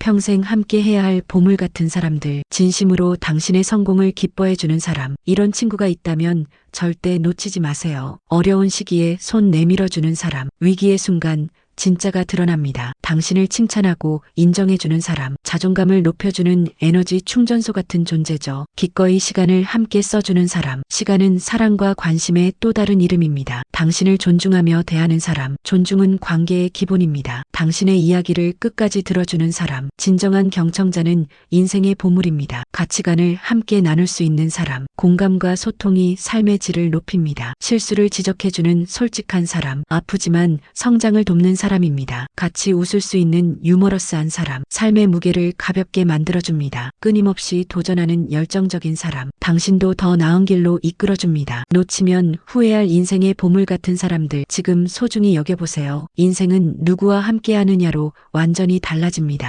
평생 함께 해야 할 보물 같은 사람들, 진심으로 당신의 성공을 기뻐해 주는 사람, 이런 친구가 있다면 절대 놓치지 마세요. 어려운 시기에 손 내밀어 주는 사람, 위기의 순간 진짜가 드러납니다. 당신을 칭찬하고 인정해주는 사람, 자존감을 높여주는 에너지 충전소 같은 존재죠. 기꺼이 시간을 함께 써주는 사람, 시간은 사랑과 관심의 또 다른 이름입니다. 당신을 존중하며 대하는 사람, 존중은 관계의 기본입니다. 당신의 이야기를 끝까지 들어주는 사람, 진정한 경청자는 인생의 보물입니다. 가치관을 함께 나눌 수 있는 사람, 공감과 소통이 삶의 질을 높입니다. 실수를 지적해주는 솔직한 사람, 아프지만 성장을 돕는 사람입니다. 같이 웃을 수 있는 유머러스한 사람, 삶의 무게를 가볍게 만들어줍니다. 끊임없이 도전하는 열정적인 사람, 당신도 더 나은 길로 이끌어줍니다. 놓치면 후회할 인생의 보물 같은 사람들 지금 소중히 여겨보세요. 인생은 누구와 함께 하느냐로 완전히 달라집니다.